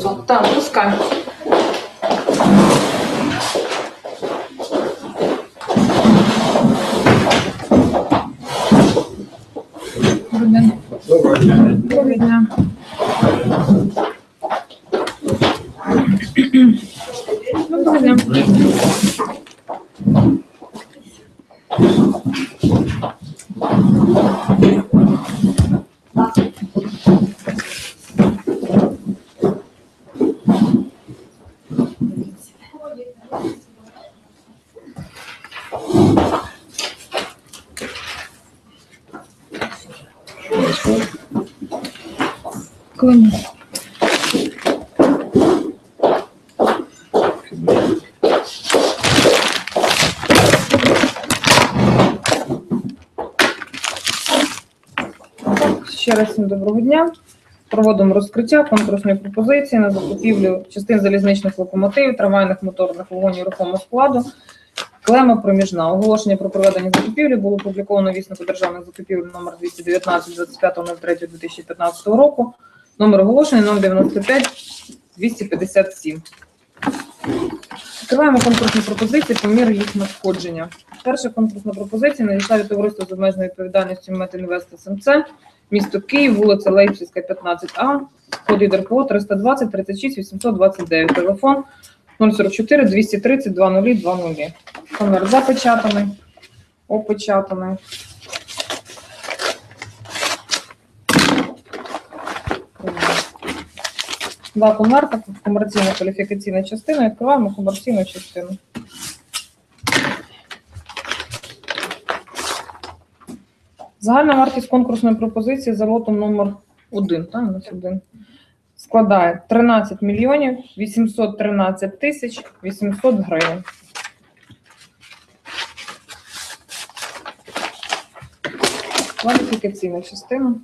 좋다, Коли? Ще раз всім доброго дня. Проводимо розкриття конкурсної пропозиції на закупівлю частин залізничних локомотивів, трамвайних моторних вагонів рухомого складу. Клема проміжна. Оголошення про проведення закупівлі було опубліковано віснику державних закупівель номер 219 25.03.2015 року. Номер оголошення 095 257. Відкриваємо конкурсні пропозиції по мірі їх надходження. Перша конкурсна пропозиція надійшла від товариства з обмеженою відповідальністю Метінвест СМЦ, місто Київ, вулиця Лейпцівська, 15А, код ІДРПО 320 36 829, телефон 044 230 20 20. Конверт запечатаний, опечатаний. Два конверта, комерційна кваліфікаційна частина. Відкриваємо комерційну частину. Загальна вартість конкурсної пропозиції за лотом номер 1, так, у нас один, складає 13 мільйонів 813 тисяч 800 гривень. Кваліфікаційна частина.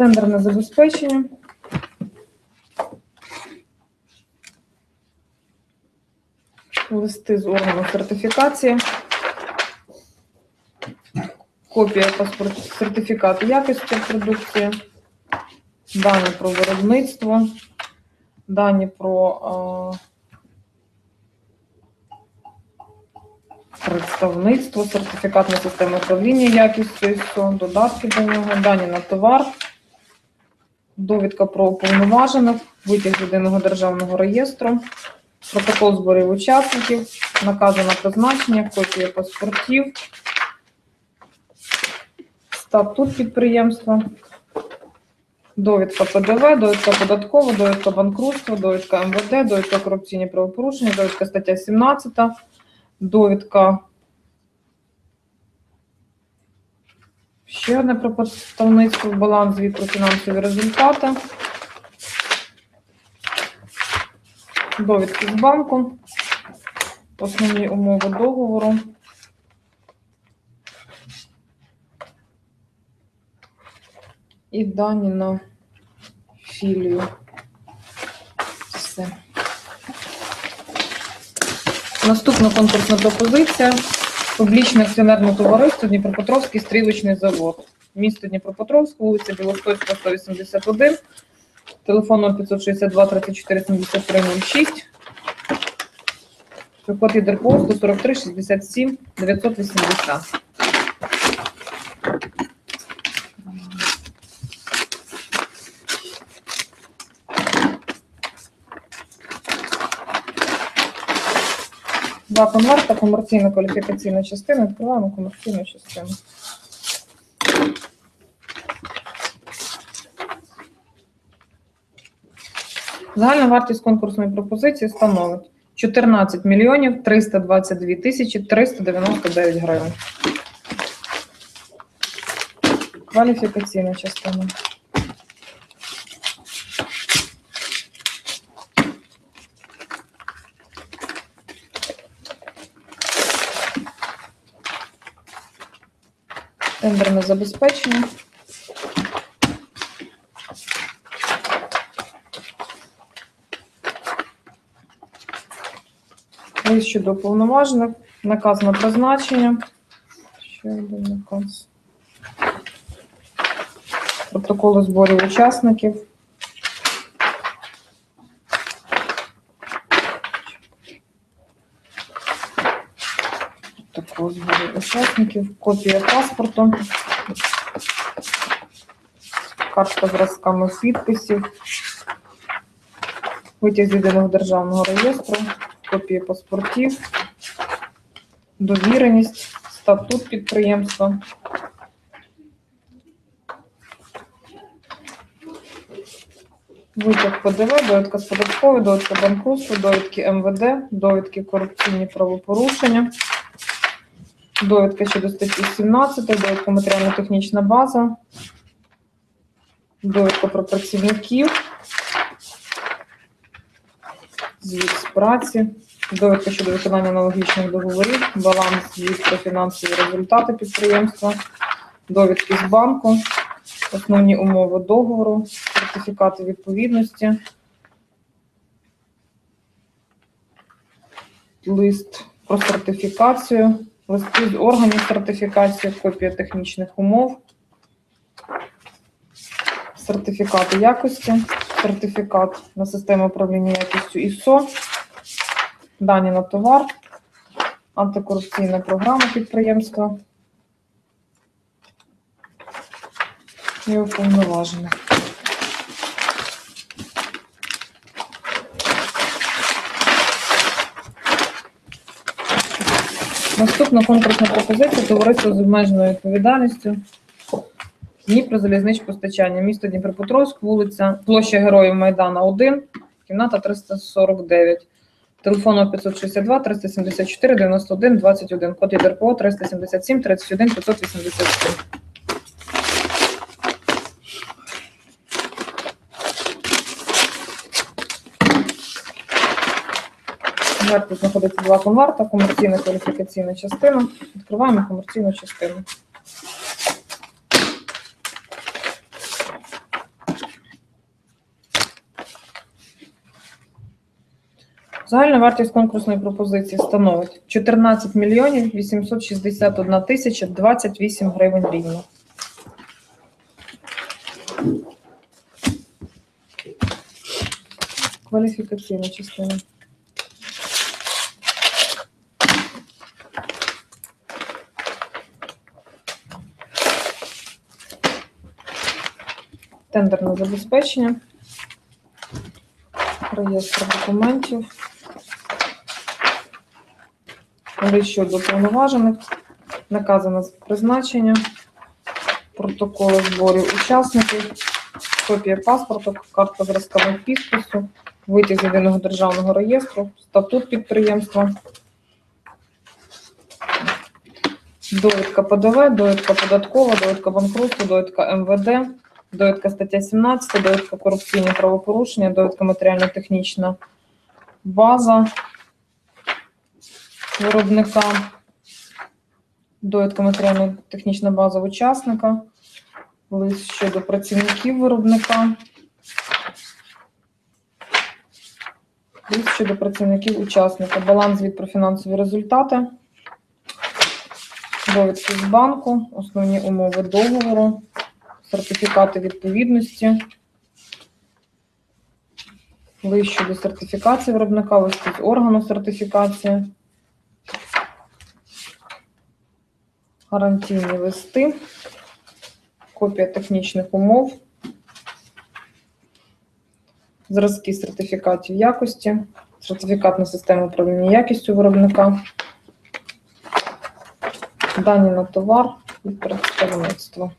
Тендерне забезпечення. Листи з органу сертифікації. Копія паспорт сертифікату якості продукції. Дані про виробництво. Дані про представництво, сертифікатна система управління якістю додатки до нього, дані на товар, довідка про уповноважених, витяг з єдиного державного реєстру, протокол зборів учасників, накази на призначення, копія паспортів, статут підприємства, довідка ПДВ, довідка податкова, довідка банкрутства, довідка МВД, довідка корупційні правопорушення, довідка стаття 17, довідка. Ще одне про представництво баланс звіт про фінансові результати. Довідки з банку. Основні умови договору. І дані на філію. Все. Наступна конкурсна пропозиція. Публічне акціонерне товариство Дніпропетровський стрілочний завод. Місто Дніпропетровськ, вулиця Білостоцька, 181, телефон 562 34 73 06, Приклад ЄДРПО 143 67 980. Два конверта, комерційна кваліфікаційна частина. Відкриваємо комерційну частину. Загальна вартість конкурсної пропозиції становить 14 мільйонів 322 тисячі 399 гривень. Кваліфікаційна частина. Тендерне забезпечення. Лист щодо уповноважених, наказ на призначення. Ще один наказ. Протоколи зборів учасників. Протокол зборів учасників, копія паспорту. Картка з зразками підписів, витяг з єдиного державного реєстру, копії паспортів, довіреність, статут підприємства. Витяг ПДВ, довідка з податкової, довідка банкрутства, довідки МВД, довідки корупційні правопорушення, довідка щодо статті 17, довідка матеріально-технічна база, довідка про працівників, звіт з праці, довідка щодо виконання аналогічних договорів, баланс, звіт про фінансові результати підприємства, довідки з банку, основні умови договору, сертифікати відповідності, лист про сертифікацію, листи з органів сертифікації, копія технічних умов, сертифікати якості, сертифікат на систему управління якістю ІСО, дані на товар, антикорупційна програма підприємства і уповноважених. Наступна конкурсна пропозиція товариство з обмеженою відповідальністю. Дніпрозалізничпостачання, місто Дніпропетровськ, вулиця, площа Героїв Майдана 1, кімната 349. Телефону 562 374 91 21, код ЄДРПО 377 31 587. Варто знаходиться два конверта, комерційна кваліфікаційна частина. Відкриваємо комерційну частину. Загальна вартість конкурсної пропозиції становить 14 мільйонів 861 тисяча 28 гривень рівно. Кваліфікаційна частина. Тендерне забезпечення. Реєстр документів. Щодо повноважених. Накази на призначення. Протоколи зборів учасників. Копія паспорту, картка зразкового підпису, витяг з єдиного державного реєстру, статут підприємства, довідка ПДВ, довідка податкова, довідка банкрутства, довідка МВД, довідка стаття 17, довідка корупційні правопорушення, довідка матеріально-технічна база виробника, довідка матеріально-технічна база учасника, лист щодо працівників виробника, лист щодо працівників учасника, баланс від про фінансові результати, довідки з банку, основні умови договору, сертифікати відповідності, лист щодо сертифікації виробника, листи з органу сертифікації, гарантійні листи, копія технічних умов, зразки сертифікатів якості, сертифікат на систему управління якістю виробника, дані на товар і представництво.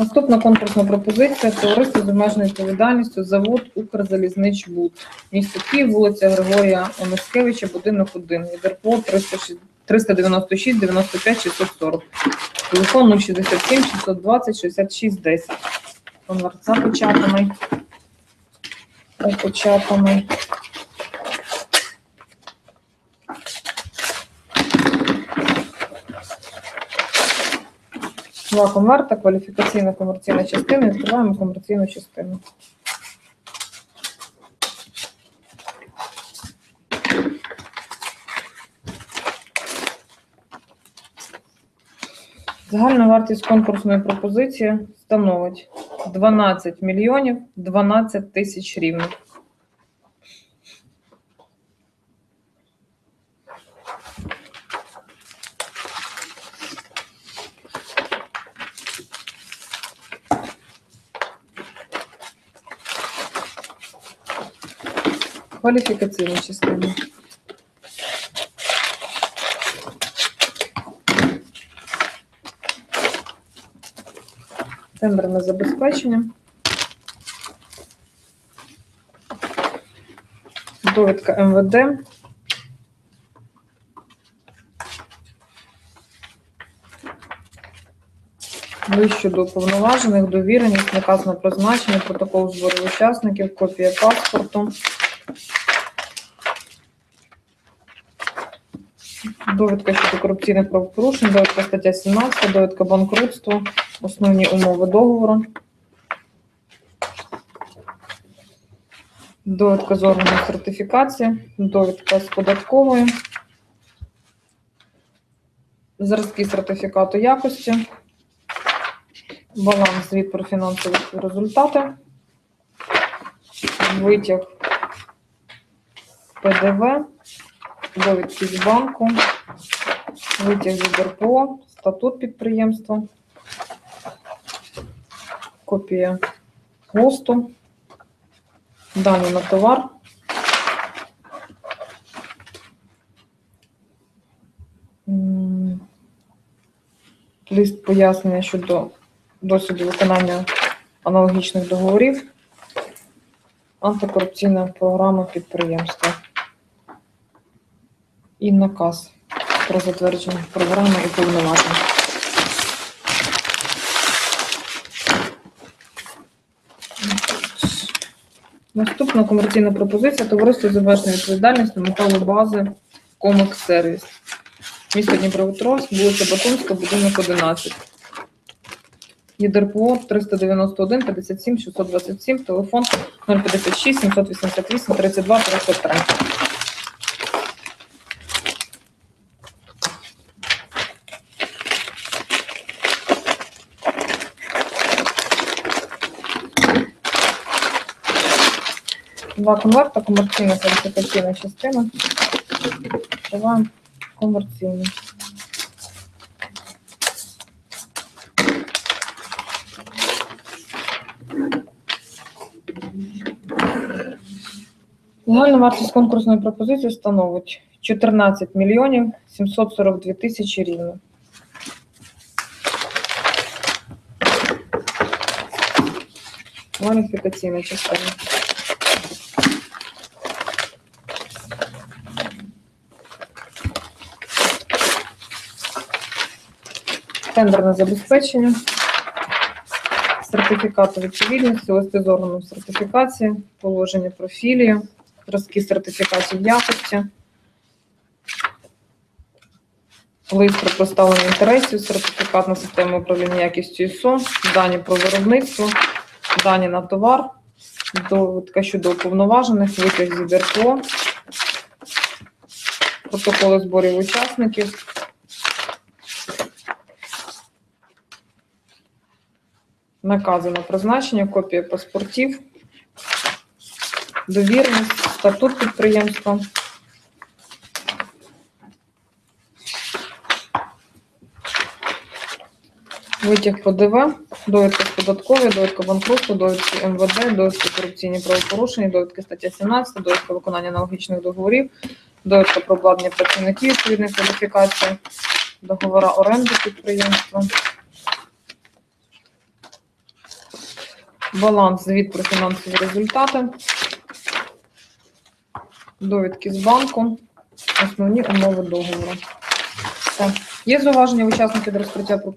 Наступна конкурсна пропозиція товариство з обмеженою відповідальністю завод Укрзалізничбуд. Місто Київ, вулиця Григорія Онискевича, будинок 1, ЄДРПО 396 95 640. Телефон 067 620 66 10. Конверт запечатаний. Опечатаний. Два конверта, кваліфікаційна комерційна частина. Відкриваємо комерційну частину. Загальна вартість конкурсної пропозиції становить 12 мільйонів 12 тисяч рівних. Кваліфікаційна частина. Тендерне забезпечення. Довідка МВД. Вище до уповноважених, довіреність, наказ на призначення, протокол збору учасників, копія паспорту. Довідка щодо корупційних правопорушень, довідка стаття 17, довідка банкрутства, основні умови договору. Довідка з органу сертифікації, довідка з податкової, зразки сертифікату якості, баланс звіт про фінансові результати, витяг ПДВ, довідки з банку, витяг з ДРПО, статут підприємства, копія ГОСТу, дані на товар. Лист пояснення щодо досвіду виконання аналогічних договорів, антикорупційна програма підприємства і наказ про затвердження програми і повноважень. Наступна комерційна пропозиція товариство з обмеженою відповідальністю металобази Комекс Сервіс. Місто Дніпропетровськ, вулиця Батумська, будинок 11. ЄДРПО 391 57 627, телефон 056 788 32 33. Два конверта, комерційна кваліфікаційна частина. Відкриваємо комерційну. Загальна вартість конкурсної пропозиції становить 14 мільйонів 742 тисячі рівно. Кваліфікаційна частина. Тендерне забезпечення, сертифікату відповідності, листи з органом сертифікації, положення про філію, зразки сертифікатів якості, лист про поставлення інтересів, сертифікат на систему управління якістю ІСО, дані про виробництво, дані на товар, довідка щодо уповноважених, витяг зі ДРПО, протоколи зборів учасників, накази на призначення, копія паспортів, довірність, статут підприємства. Витяг ПДВ, довідка з податкової, довідка банкрутства, довідки МВД, довідки корупційні правопорушення, довідка стаття 17, довідка виконання аналогічних договорів, довідка про обладнання працівників відповідної кваліфікації, договора оренди підприємства. Баланс, звіт про фінансові результати, довідки з банку, основні умови договору. Все. Є зауваження учасників до розкриття пропозиції?